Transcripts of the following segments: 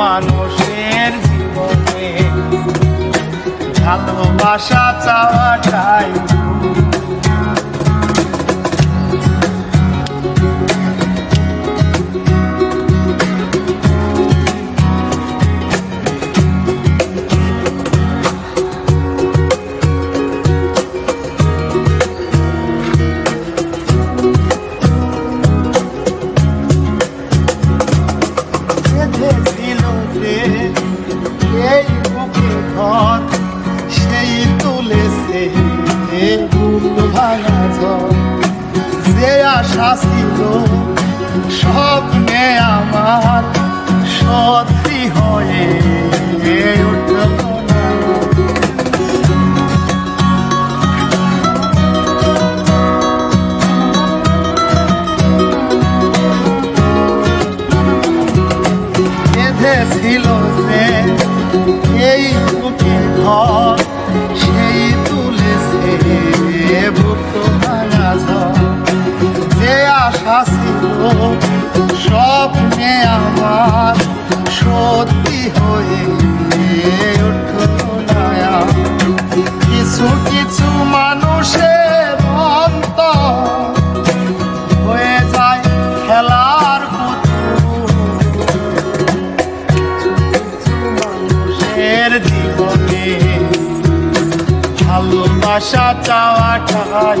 মানুষের জীবনে ভালোবাসা চাওয়াটাই যে আশা ছিল স্বপ্নে আমার সত্যি হয়ে উঠল বেঁধেছিল যে এই ঘর স্বপ্নে আমার সত্যি হয়ে উঠল কিছু কিছু মানুষের অন্তর হয়ে যায় খেলার মানুষের জীবনে। ভালোবাসা চাওয়াটাই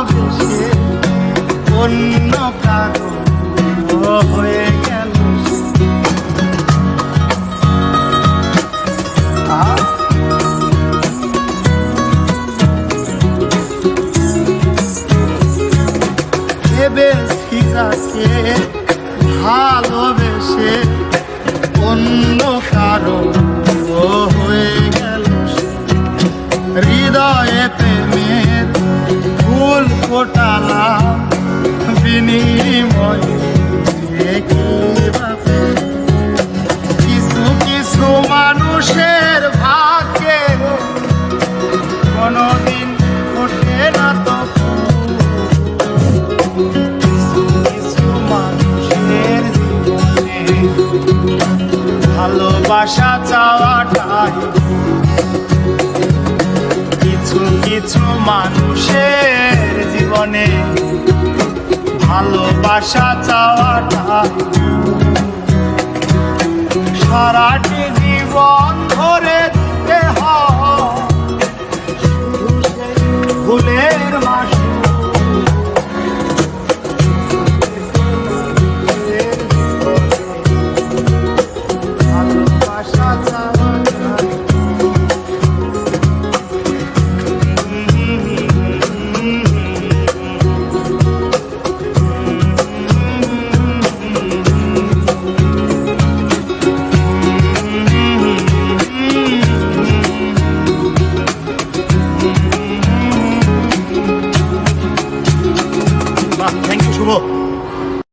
ভালোবেসে অন্য কারও হয়ে গেল তাকে ভালোবেসে অন্য কারও হয়ে গেল। হৃদয়ে ফুল ফোটালা বিনিময়ে কি কিছু কিছু মানুষের ভাগ্যে কোনোদিন ওঠে না তো কিছু কিছু মানুষের জীবনে ভালোবাসা চাওয়াটাই কিছু কিছু মানুষের জীবনে ভালোবাসা চাওয়াটা সারাটি জীবন ধরে